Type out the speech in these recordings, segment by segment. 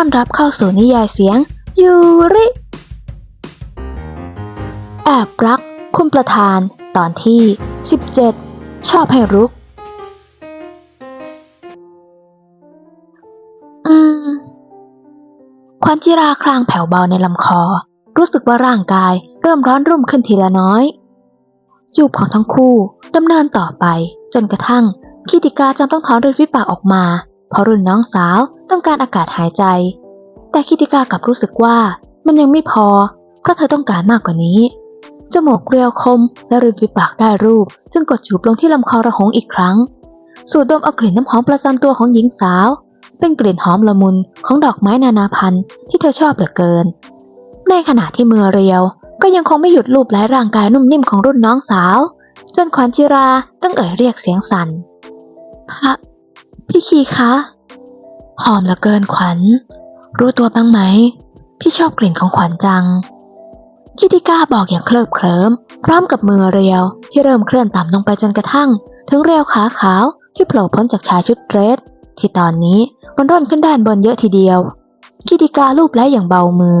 ต้อนรับเข้าสู่นิยายเสียง ยูริ แอบรัก คุณประธานตอนที่ 17 ชอบให้รุก อืม ควันจิราคลางแผ่วเบาในลำคอ รู้สึกว่าร่างกายเริ่มร้อนรุ่มขึ้นทีละน้อย จูบของทั้งคู่ดำเนินต่อไปจนกระทั่งคิติกาจำต้องถอนริมฝีปากออกมา เพราะรุ่นน้องสาวต้องการอากาศหายใจ แต่คิติกากลับรู้สึกว่ามันยังไม่พอ เพราะเธอต้องการมากกว่านี้ จมูกเรียวคมและริมฝีปากได้รูป จึงกดจูบลงที่ลำคอระหงอีกครั้ง สูดดมเอากลิ่นน้ำหอมประจำตัวของหญิงสาว เป็นกลิ่นหอมละมุนของดอกไม้นานาพันธุ์ที่เธอชอบเหลือเกิน ในขณะที่มือเรียวก็ยังคงไม่หยุดลูบไล้ร่างกายนุ่มนิ่มของรุ่นน้องสาว จนขวัญจิราต้องเอ่ยเรียกเสียงสัน่นพระ พี่คีคะหอมเหลือเกินขวัญ รู้ตัวบ้างไหม พี่ชอบกลิ่นของขวัญจัง คิติก้าบอกอย่างเคลิบเคลิ้มพร้อมกับมือเรียวที่เริ่มเคลื่อนต่ำลงไปจนกระทั่ง ถึงเรียวขาขาวที่โผล่พ้นจากชายชุดเดรสที่ตอนนี้มันร่อนขึ้นด้านบนเยอะทีเดียว คิติกาลูบไล้อย่างเบามือ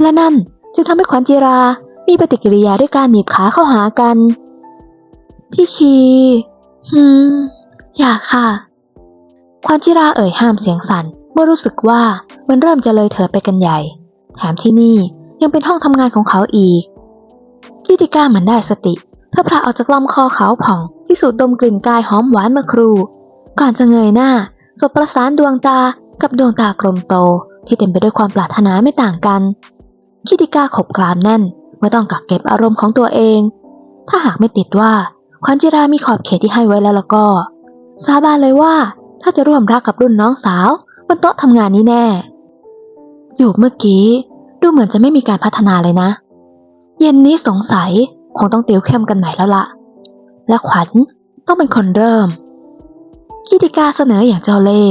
และนั่นจึงทำให้ขวัญจิรามีปฏิกิริยาด้วยการหนีบขาเข้าหากัน พี่คีหืม อยากค่ะ ขวัญจิราเอ่ยห้ามเสียงสั่นเมื่อรู้สึกว่ามันเริ่มจะเลยเถิดไปกันใหญ่ แถมที่นี่ยังเป็นห้องทำงานของเขาอีกกิติก้าเหมือนได้สติเธอพระออกจากลำคอขาวผ่องที่สูดดมกลิ่นกายหอมหวานเมื่อครู ก่อนจะเงยหน้าสบประสานดวงตากับดวงตากลมโต ที่เต็มไปด้วยความปรารถนาไม่ต่างกันคิติก้าขบกรามแน่นไม่ต้องกักเก็บอารมณ์ของตัวเอง ถ้าหากไม่ติดว่าขวัญจิรามีขอบเขตที่ให้ไว้แล้วแล้วก็ สาบานเลยว่า ถ้าจะร่วมรักกับรุ่นน้องสาวบนโต๊ะทำงานนี้แน่ จูบเมื่อกี้ ดูเหมือนจะไม่มีการพัฒนาเลยนะ เย็นนี้สงสัยคงต้องติวเข้มกันใหม่แล้วละและขวัญต้องเป็นคนเริ่มกิติกาเสนออย่างเจ้าเล่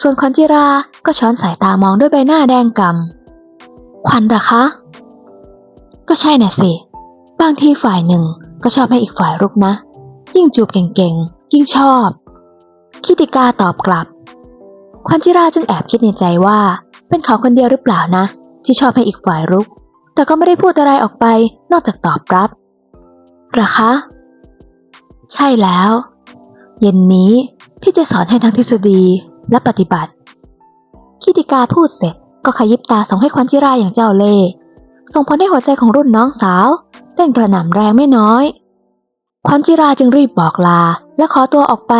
ส่วนขวัญจิราก็ช้อนสายตามองด้วยใบหน้าแดงกำขวัญหรอคะ ก็ใช่น่ะสิ บางทีฝ่ายหนึ่งก็ชอบให้อีกฝ่ายรุกนะ ยิ่งจูบเก่งๆ ยิ่งชอบ คิติกาตอบกลับ ควันจิราจึงแอบคิดในใจว่า เป็นเขาคนเดียวหรือเปล่านะ ที่ชอบให้อีกฝ่ายรุก แต่ก็ไม่ได้พูดอะไรออกไปนอกจากตอบรับหรอคะ ใช่แล้ว เย็นนี้พี่จะสอนให้ทั้งทฤษฎีและปฏิบัติ คิติกาพูดเสร็จก็ขยิบตาส่งให้ควันจิราอย่างเจ้าเล่ส่งผลให้หัวใจของรุ่นน้องสาวเต้นกระหน่ำแรงไม่น้อย ควันจิราจึงรีบบอกลาและขอตัวออกไป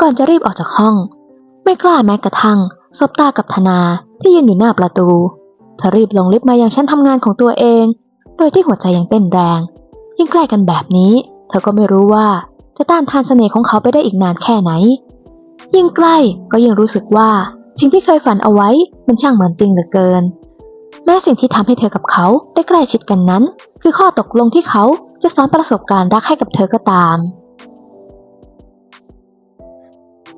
ก่อนจะรีบออกจากห้อง ไม่กล้าแม้กระทั่งสบตากับธนาที่ยืนอยู่หน้าประตูเธอรีบลงลิฟต์มายังชั้นทำงานของตัวเอง โดยที่หัวใจยังเต้นแรง ยิ่งใกล้กันแบบนี้ เธอก็ไม่รู้ว่าจะต้านทานเสน่ห์ของเขาไปได้อีกนานแค่ไหน ยิ่งใกล้ก็ยิ่งรู้สึกว่าสิ่งที่เคยฝันเอาไว้มันช่างเหมือนจริงเหลือเกิน แม้สิ่งที่ทำให้เธอกับเขาได้ใกล้ชิดกันนั้น คือข้อตกลงที่เขาจะสอนประสบการณ์รักให้กับเธอก็ตาม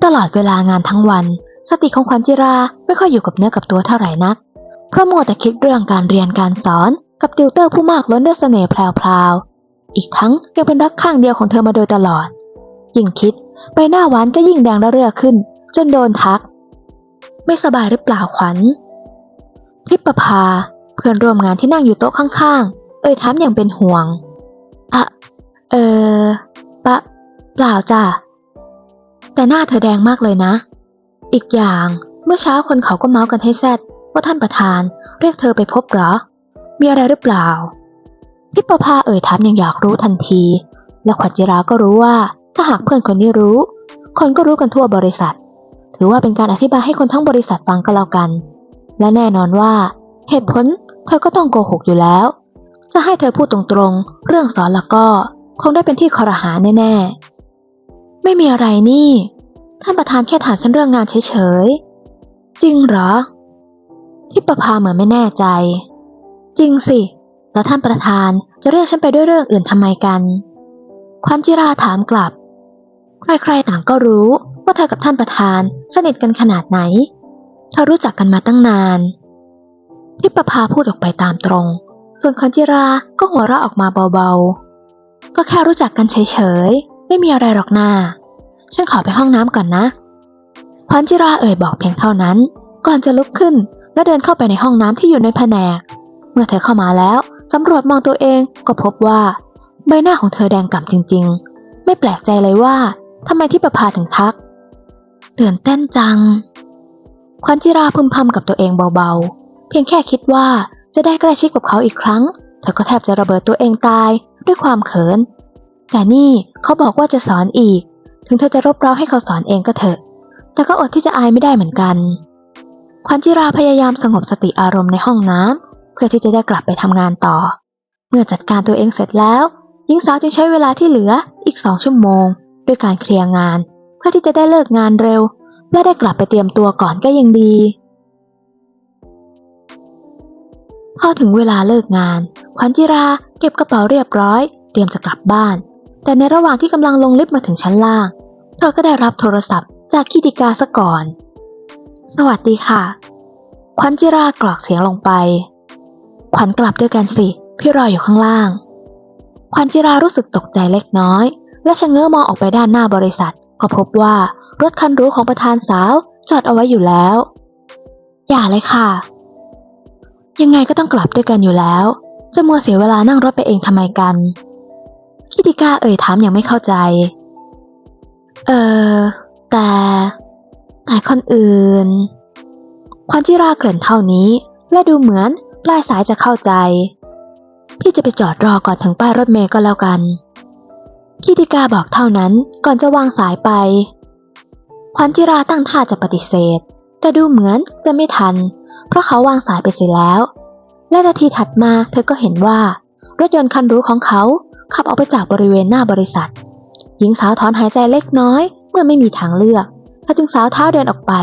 ตลอดเวลางานทั้งวัน สติของขวัญจิราไม่ค่อยอยู่กับเนื้อกับตัวเท่าไหร่นัก เพราะมัวแต่คิดเรื่องการเรียนการสอน กับติวเตอร์ผู้มากล้นด้วยเสน่ห์แพรวๆอีกทั้งยังเป็นรักข้างเดียวของเธอมาโดยตลอด ยิ่งคิดใบหน้าหวานก็ยิ่งแดงระเรื่อขึ้น จนโดนทัก ไม่สบายหรือเปล่าขวัญทิพประภาเพื่อนร่วมงานที่นั่งอยู่โต๊ะข้างๆ เอ่ยถามอย่างเป็นห่วงอะเออปะเปล่าจ้ะ แต่หน้าเธอแดงมากเลยนะ อีกอย่างเมื่อเช้าคนเขาก็เมาส์กันให้แซดว่าท่านประธานเรียกเธอไปพบเหรอ มีอะไรหรือเปล่าทิประภาเอ่ยถามอย่างอยากรู้ทันที และขวัญจิราก็รู้ว่าถ้าหากเพื่อนคนนี้รู้ คนก็รู้กันทั่วบริษัท ถือว่าเป็นการอธิบายให้คนทั้งบริษัทฟังก็แล้วกัน และแน่นอนว่า เหตุผลเธอก็ต้องโกหกอยู่แล้ว จะให้เธอพูดตรงๆ เรื่องสอนแล้วก็ คงได้เป็นที่คอรหาแน่ๆ ไม่มีอะไรนี่ ท่านประธานแค่ถามฉันเรื่องงานเฉยๆ จริงเหรอ ทิพประภาเหมือนไม่แน่ใจ จริงสิ แล้วท่านประธานจะเรียกฉันไปด้วยเรื่องอื่นทำไมกัน ควันจิราถามกลับ ใครๆต่างก็รู้ว่าเธอกับท่านประธานสนิทกันขนาดไหน เธอรู้จักกันมาตั้งนาน ทิพประภาพูดออกไปตามตรง ส่วนควันจิราก็หัวเราะออกมาเบาๆ ก็แค่รู้จักกันเฉยๆ ไม่มีอะไรหรอกนา ฉันขอไปห้องน้ำก่อนนะควันจิราเอ่ยบอกเพียงเท่านั้น ก่อนจะลุกขึ้นและเดินเข้าไปในห้องน้ำที่อยู่ในแผนก เมื่อเธอเข้ามาแล้วสำรวจมองตัวเองก็พบว่า ใบหน้าของเธอแดงก่ำจริง ๆ ไม่แปลกใจเลยว่าทำไมที่ประภาถึงทักตื่นเต้นจังควันจิราพึมพำกับตัวเองเบาๆ เพียงแค่คิดว่าจะได้ใกล้ชิดกับเขาอีกครั้ง เธอก็แทบจะระเบิดตัวเองตายด้วยความเขิน แต่นี่เขาบอกว่าจะสอนอีก ถึงเธอจะรบเร้าให้เขาสอนเองก็เถอะ แต่ก็อดที่จะอายไม่ได้เหมือนกันควันจิราพยายามสงบสติอารมณ์ในห้องน้ำเพื่อที่จะได้กลับไปทำงานต่อ เมื่อจัดการตัวเองเสร็จแล้วหญิงสาวจึงใช้เวลาที่เหลืออีกสองชั่วโมง ด้วยการเคลียร์งาน เพื่อที่จะได้เลิกงานเร็ว และได้กลับไปเตรียมตัวก่อนก็ยังดีพอถึงเวลาเลิกงาน ขวัญจิราเก็บกระเป๋าเรียบร้อย เตรียมจะกลับบ้าน แต่ในระหว่างที่กำลังลงลิฟต์มาถึงชั้นล่าง เธอก็ได้รับโทรศัพท์จากคิติกาซะก่อน สวัสดีค่ะ ขวัญจิรากรอกเสียงลงไป ขวัญกลับด้วยกันสิ พี่รออยู่ข้างล่าง ขวัญจิรารู้สึกตกใจเล็กน้อย และชะเง้อมองออกไปด้านหน้าบริษัท ก็พบว่ารถคันรู้ของประธานสาวจอดเอาไว้อยู่แล้ว อย่าเลยค่ะ ยังไงก็ต้องกลับด้วยกันอยู่แล้ว จะมัวเสียเวลานั่งรถไปเองทำไมกัน คิติกาเอ่ยถามอย่างไม่เข้าใจ เออแต่แต่คนอื่น ควันจิราเกริ่นเท่านี้ และดูเหมือนปลายสายจะเข้าใจ พี่จะไปจอดรอก่อนถึงป้ายรถเมล์ก็แล้วกันคิติกาบอกเท่านั้นก่อนจะวางสายไป ควันจิราตั้งท่าจะปฏิเสธ แต่ดูเหมือนจะไม่ทัน เพราะเขาวางสายไปเสียแล้ว และนาทีถัดมาเธอก็เห็นว่า รถยนต์คันหรู้ของเขาขับออกไปจากบริเวณหน้าบริษัท หญิงสาวถอนหายใจเล็กน้อยเมื่อไม่มีทางเลือกเธอจึงสาวเท้าเดินออกไป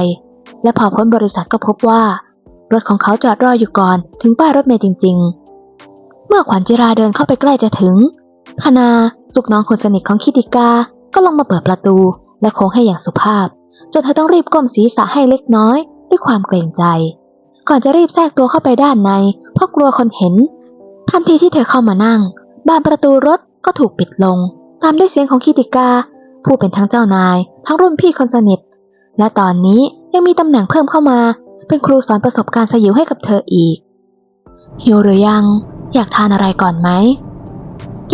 และพอพ้นบริษัทก็พบว่า รถของเขาจอดรออยู่ก่อนถึงป้ายรถเมล์จริง ๆ เมื่อขวัญจิราเดินเข้าไปใกล้จะถึงคณาลูกน้องคนสนิทของคิติกา ก็ลงมาเปิดประตู และโค้งให้อย่างสุภาพ จนเธอต้องรีบก้มศีรษะให้เล็กน้อย ด้วยความเกรงใจ ก่อนจะรีบแทรกตัวเข้าไปด้านในเพราะกลัวคนเห็น ทันทีที่เธอเข้ามานั่ง บานประตูรถก็ถูกปิดลง ตามด้วยเสียงของคิติกา ผู้เป็นทั้งเจ้านาย ทั้งรุ่นพี่คนสนิท และตอนนี้ยังมีตำแหน่งเพิ่มเข้ามา เป็นครูสอนประสบการณ์สยิวให้กับเธออีก หิวหรือยัง อยากทานอะไรก่อนไหม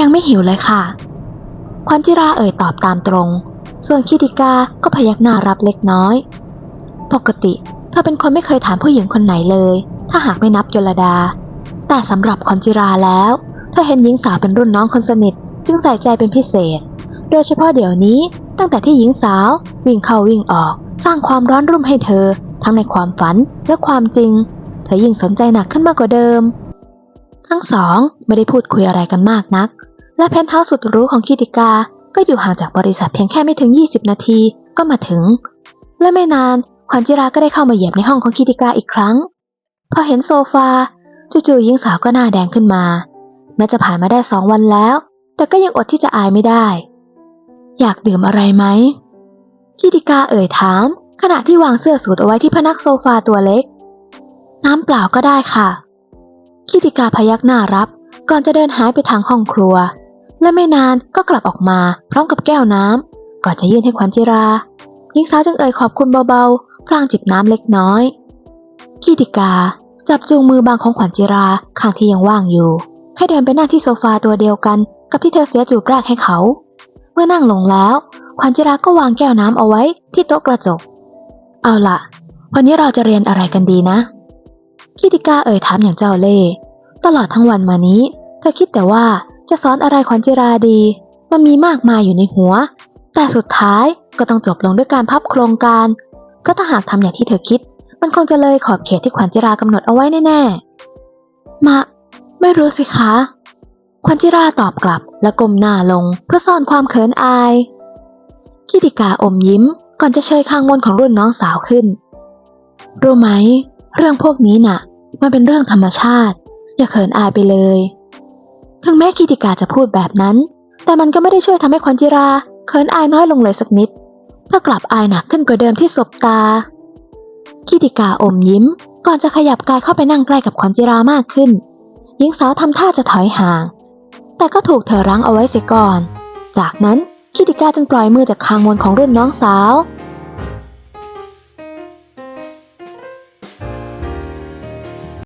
ยังไม่หิวเลยค่ะ ควันจิราเอ่ยตอบตามตรง ส่วนคิติกาก็พยักหน้ารับเล็กน้อย ปกติเธอเป็นคนไม่เคยถามผู้หญิงคนไหนเลย ถ้าหากไม่นับยลดา แต่สำหรับควันจิราแล้ว เธอเห็นหญิงสาวเป็นรุ่นน้องคนสนิท จึงใส่ใจเป็นพิเศษ โดยเฉพาะเดี๋ยวนี้ ตั้งแต่ที่หญิงสาว วิ่งเข้าวิ่งออก สร้างความร้อนรุ่มให้เธอ ทั้งในความฝันและความจริง เธอยิ่งสนใจหนักขึ้นมากกว่าเดิม ทั้งสองไม่ได้พูดคุยอะไรกันมากนัก และเพนท์เฮาส์สุดรู้ของคิติกา ก็อยู่ห่างจากบริษัทเพียงแค่ไม่ถึง 20 นาทีก็มาถึง และไม่นานขวัญจิราก็ได้เข้ามาเหยียบในห้องของคิติกาอีกครั้ง พอเห็นโซฟา จู่ๆหญิงสาวก็หน้าแดงขึ้นมา แม้จะผ่านมาได้สองวันแล้ว แต่ก็ยังอดที่จะอายไม่ได้ อยากดื่มอะไรไหมคิติกาเอ่ยถาม ขณะที่วางเสื้อสูทเอาไว้ที่พนักโซฟาตัวเล็ก น้ำเปล่าก็ได้ค่ะคิติกาพยักหน้ารับ ก่อนจะเดินหายไปทางห้องครัว และไม่นานก็กลับออกมา พร้อมกับแก้วน้ำก่อนจะยื่นให้ขวัญจิราหญิงสาวจึงเอ่ยขอบคุณเบาๆพลางจิบน้ำเล็กน้อยคิติกา จับจูงมือบางของขวัญจิราข้างที่ยังว่างอยู่ ให้เดินไปนั่งที่โซฟาตัวเดียวกัน กับที่เธอเสียจูบแรกให้เขา เมื่อนั่งลงแล้ว ขวัญจิราก็วางแก้วน้ำเอาไว้ที่โต๊ะกระจก เอาละวันนี้เราจะเรียนอะไรกันดีนะคิติกาเอ่ยถามอย่างเจ้าเล่ห์ตลอดทั้งวันมานี้ เธอคิดแต่ว่าจะสอนอะไรขวัญจิราดี มันมีมากมายอยู่ในหัว แต่สุดท้ายก็ต้องจบลงด้วยการพับโครงการเพราะถ้าหากทำอย่างที่เธอคิด มันคงจะเลยขอบเขตที่ขวัญจิรากำหนดเอาไว้แน่ๆมาไม่รู้สิคะ ขวัญจิราตอบกลับและก้มหน้าลงเพื่อซ่อนความเขินอายคิติกาอมยิ้มก่อนจะเชยข้างบนของรุ่นน้องสาวขึ้น รู้ไหม เรื่องพวกนี้น่ะ มันเป็นเรื่องธรรมชาติ อย่าเขินอายไปเลย ถึงแม้กิติกาจะพูดแบบนั้น แต่มันก็ไม่ได้ช่วยทำให้ขวัญจิราเขินอายน้อยลงเลยสักนิดเพื่อกลับอายหนักขึ้นกว่าเดิมที่สบตา คิติกาอมยิ้ม ก่อนจะขยับกายเข้าไปนั่งใกล้กับขวัญจิรามากขึ้น หญิงสาวทำท่าจะถอยห่าง แต่ก็ถูกเธอรั้งเอาไว้เสียก่อน จากนั้นคิติกาจึงปล่อยมือจากคางมนของรุ่นน้องสาว